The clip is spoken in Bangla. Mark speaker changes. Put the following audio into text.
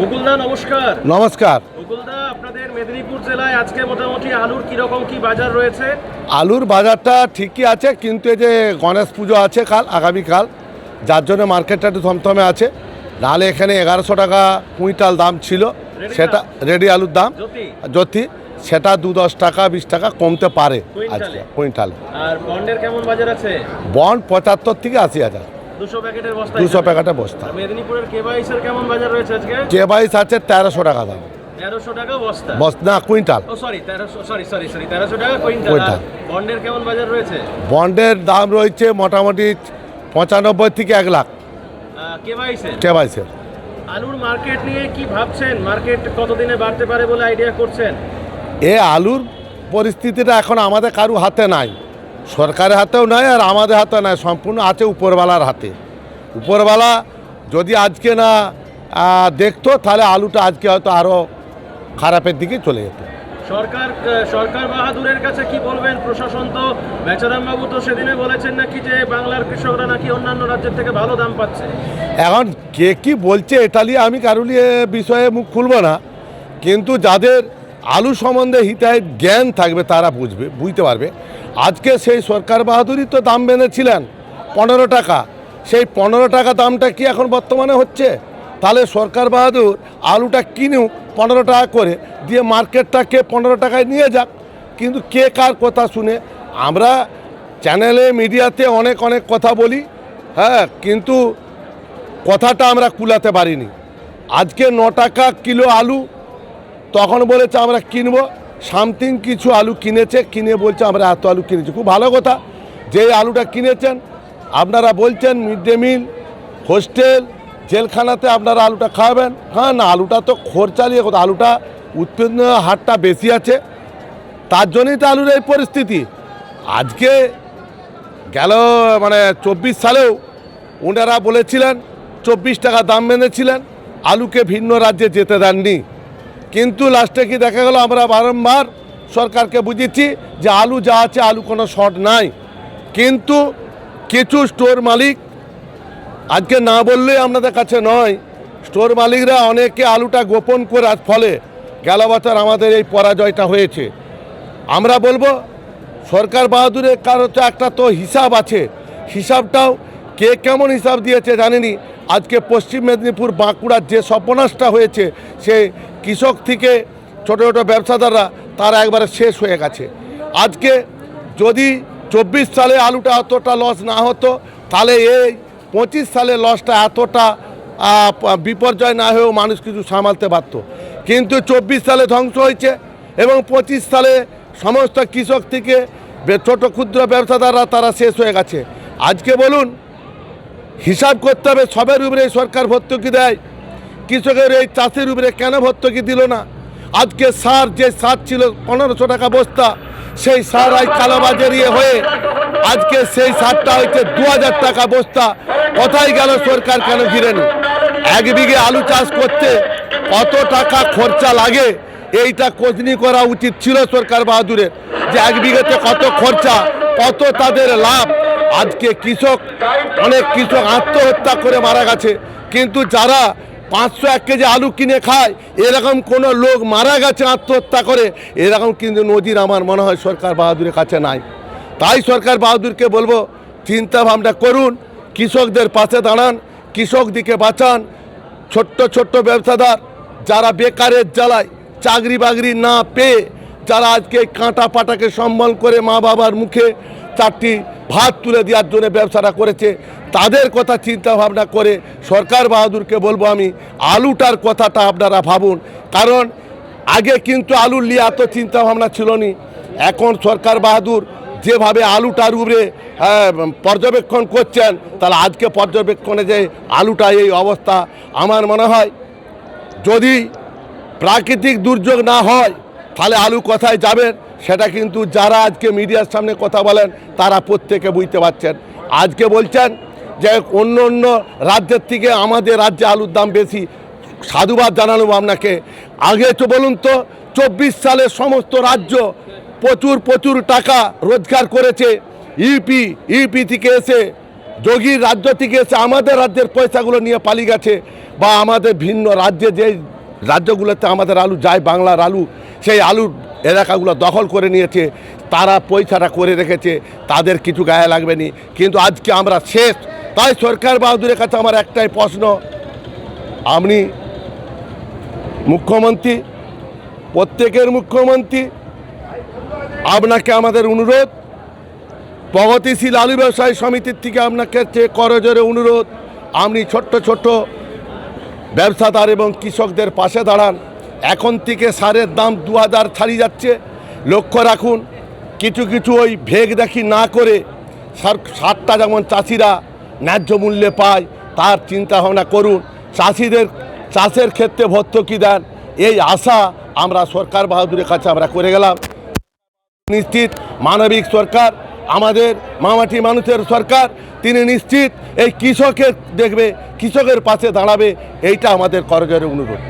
Speaker 1: মুকুলদা নমস্কার।
Speaker 2: নমস্কার।
Speaker 1: মুকুলদা আপনাদের মেদিনীপুর জেলায় আজকে মোটামুটি আলুর কীরকম কি বাজার রয়েছে?
Speaker 2: আলুর বাজারটা ঠিকই আছে কিন্তু এই যে গণেশ পুজো আছে কাল আগামীকাল যার জন্য মার্কেটটা একটু থমথমে আছে। নাহলে এখানে এগারোশো টাকা কুইন্টাল দাম ছিল সেটা রেডি আলুর দাম।
Speaker 1: জ্যোতি?
Speaker 2: জ্যোতি সেটা দু দশ টাকা বিশ টাকা কমতে পারে আজকে কুইন্টাল।
Speaker 1: আর বন্ডের কেমন বাজার আছে?
Speaker 2: বন্ড পঁচাত্তর থেকে আশি হাজার।
Speaker 1: দুশো প্যাকেটের বস্তা মেদিনীপুরের কেবাইসের কেমন বাজার রয়েছে আজকে?
Speaker 2: যে বাইশ আছে তেরোশো টাকা দাম।
Speaker 1: তেরোশো টাকা বস্তা?
Speaker 2: বস্তা না কুইন্টাল।
Speaker 1: ও সরি তেরোশো সরি সরি সরি তেরোশো টাকা কুইন্টাল।
Speaker 2: কুইন্টাল।
Speaker 1: বন্ডের কেমন বাজার রয়েছে?
Speaker 2: বন্ডের দাম রয়েছে মোটামুটি পঁচানব্বই থেকে এক লাখ।
Speaker 1: কেবাইসের
Speaker 2: কেবাইসের
Speaker 1: আলুর মার্কেট নিয়ে কি ভাবছেন? মার্কেট কতদিনে বাড়তে পারে বলে আইডিয়া করছেন?
Speaker 2: এ আলুর পরিস্থিতিটা এখন আমাদের কারু হাতে নাই। সরকারের হাতেও নাই আর আমাদের হাতে নাই সম্পূর্ণ আছে উপরওয়ালার হাতে। উপরওয়ালা যদি আজকে না দেখতো তাহলে আলুটা আজকে হয়তো আরও খারাপের দিকে চলে যেত।
Speaker 1: সরকার সরকার বাহাদুরের কাছে কি বলবেন? প্রশাসন তো বেচারাম বাবু তো সেদিনে বলেছেন নাকি যে বাংলার কৃষকরা নাকি অন্যান্য রাজ্যের থেকে ভালো দাম পাচ্ছে।
Speaker 2: এখন কে কি বলছে এটা নিয়ে আমি কারুলি বিষয়ে মুখ খুলব না। কিন্তু যাদের আলু সম্বন্ধে হিতায় জ্ঞান থাকবে তারা বুঝবে বুঝতে পারবে। আজকে সেই সরকার বাহাদুরই তো দাম বেঁধেছিলেন, পনেরো টাকা। সেই পনেরো টাকা দামটা কি এখন বর্তমানে হচ্ছে? তাহলে সরকার বাহাদুর আলুটা কিনেও পনেরো টাকা করে, দিয়ে মার্কেটটাকে পনেরো টাকায় নিয়ে যাক। কিন্তু কে কার কথা শুনে? আমরা চ্যানেলে, মিডিয়াতে অনেক অনেক কথা বলি হ্যাঁ কিন্তু কথাটা আমরা কুলাতে পারিনি। আজকে ন টাকা কিলো আলু, তখন বলেছে আমরা কিনবো। সামথিং কিছু আলু কিনেছে, কিনে বলছে, আমরা এত আলু কিনেছি। খুব ভালো কথা। যে আলুটা কিনেছেন, আপনারা বলছেন মিড ডে মিল, হোস্টেল, জেলখানাতে আপনারা আলুটা খাওয়াবেন হ্যাঁ না, আলুটা তো খরচা নিয়ে কথা। আলুটা উৎপন্ন হারটা বেশি আছে। তার জন্যই তো আলুর এই পরিস্থিতি। আজকে গেল মানে চব্বিশ সালেও ওনারা বলেছিলেন, চব্বিশ টাকা দাম বেঁধেছিলেন আলুকে ভিন্ন রাজ্যে যেতে দেননি। কিন্তু লাস্টে কি দেখা গেল, আমরা বারংবার সরকারকে বুঝেছি যে আলু যা আছে, আলু কোনো শর্ট নাই। কিন্তু কিছু স্টোর মালিক, আজকে না বললেই আপনাদের কাছে নয় স্টোর মালিকরা অনেকে আলুটা গোপন করার ফলে গেল বছর আমাদের এই পরাজয়টা হয়েছে। আমরা বলব, সরকার বাহাদুরের কারও তো একটা তো হিসাব আছে। হিসাবটাও কে কেমন হিসাব দিয়েছে জানেনি আজকে পশ্চিম মেদিনীপুর বাঁকুড়ার যে সর্বনাশটা হয়েছে, সে কৃষক থেকে ছোটো ছোটো ব্যবসাদাররা, তারা একবারে শেষ হয়ে গেছে। আজকে যদি চব্বিশ সালে আলুটা এতটা লস না হতো, তাহলে এই পঁচিশ সালে লসটা এতটা বিপর্যয় না হয়েও মানুষ কিছু সামালতে পারত। কিন্তু চব্বিশ সালে ধ্বংস হয়েছে এবং পঁচিশ সালে সমস্ত কৃষক থেকে ছোট ক্ষুদ্র ব্যবসাদাররা তারা শেষ হয়ে গেছে। আজকে বলুন হিসাব করতে হবে, সবের উপরে সরকার ভর্তুকি দেয়। কৃষকের এই চাষের উপরে কেন ভর্তুকি দিল না? আজকে সার যে সার ছিল, পনেরোশো টাকা বস্তা, সেই সার আজ কালোবাজারিয়ে হয়ে, আজকে সেই সারটা হচ্ছে দু টাকা বস্তা। কোথায় গেল সরকার কেন ঘিরেনি এক বিঘে আলু চাষ করতে কত টাকা খরচা লাগে? এইটা কোজনি করা উচিত ছিল সরকার বাহাদুরের, যে এক বিঘেতে কত খরচা, কত তাদের লাভ। আজকে কৃষক, অনেক কৃষক আত্মহত্যা করে মারা গেছে। কিন্তু যারা পাঁচশো এক কেজি আলু কিনে খায়, এরকম কোনো লোক মারা গেছে আত্মহত্যা করে, এরকম কিন্তু নজির আমার মনে হয় সরকার বাহাদুরের কাছে নাই। তাই সরকার বাহাদুরকে বলব চিন্তা ভাবনা করুন, কৃষকদের পাশে দাঁড়ান, কৃষক দিকে বাঁচান। ছোট্ট ছোট্ট ব্যবসাদার, যারা বেকারের জ্বালায় চাকরি বাকরি না পেয়ে যারা আজকে কাঁটা পাটাকে সম্বল করে মা বাবার মুখে চারটি ভাত তুলে দেওয়ার জন্য ব্যবসাটা করেছে তাদের কথা চিন্তা ভাবনা করে সরকার বাহাদুরকে বলব আমি আলুটার কথাটা আপনারা ভাবুন। কারণ আগে কিন্তু আলুর নিয়ে এত চিন্তা ভাবনা ছিল নি এখন সরকার বাহাদুর যেভাবে আলুটার উপরে হ্যাঁ, পর্যবেক্ষণ করছেন তাহলে আজকে পর্যবেক্ষণে যে আলুটা এই অবস্থা আমার মনে হয় যদি প্রাকৃতিক দুর্যোগ না হয় তাহলে আলু কোথায় যাবেন, সেটা কিন্তু যারা আজকে মিডিয়ার সামনে কথা বলেন, তারা প্রত্যেকে বুঝতে পারছেন। আজকে বলছেন যে অন্য অন্য রাজ্যের থেকে আমাদের রাজ্যে আলুর দাম বেশি, সাধুবাদ জানানো আপনাকে। আগে তো বলুন তো, চব্বিশ সালে সমস্ত রাজ্য প্রচুর প্রচুর টাকা রোজগার করেছে, ইউপি ইউপি থেকে এসে, যোগীর রাজ্য থেকে এসে আমাদের রাজ্যের পয়সাগুলো নিয়ে পালিয়ে গেছে, বা আমাদের ভিন্ন রাজ্যে যে রাজ্যগুলোতে আমাদের আলু যায়, বাংলার আলু সেই আলুর এলাকাগুলো দখল করে নিয়েছে, তারা পয়সাটা করে রেখেছে, তাদের কিছু গায়ে লাগবে নি। কিন্তু আজকে আমরা শেষ। তাই সরকার বাহাদুরের কাছে আমার একটাই প্রশ্ন। আপনি মুখ্যমন্ত্রী, প্রত্যেকের মুখ্যমন্ত্রী, আপনাকে আমাদের অনুরোধ, প্রগতিশীল আলু ব্যবসায়ী সমিতির থেকে আপনাকে করজোরে অনুরোধ। আপনি ছোট্ট ছোট্ট ব্যবসাদার এবং কৃষকদের পাশে দাঁড়ান। এখন থেকে সারের দাম দু হাজার ছাড়িয়ে যাচ্ছে। লক্ষ্য রাখুন, কিছু কিছু ওই ভেগ দেখি না করে সার সারটা যেমন চাষিরা ন্যায্য মূল্যে পায়, তার চিন্তা ভাবনা করুন। চাষিদের, চাষের ক্ষেত্রে ভর্তুকি দেন, এই আশা আমরা সরকার বাহাদুরের কাছে আমরা করে গেলাম। নিশ্চিত মানবিক সরকার, আমাদের মামাটি মানুষের সরকার, তিনি নিশ্চিত এই কৃষকের দেখবে, কৃষকের পাশে দাঁড়াবে, এইটা আমাদের করজোরে অনুরোধ।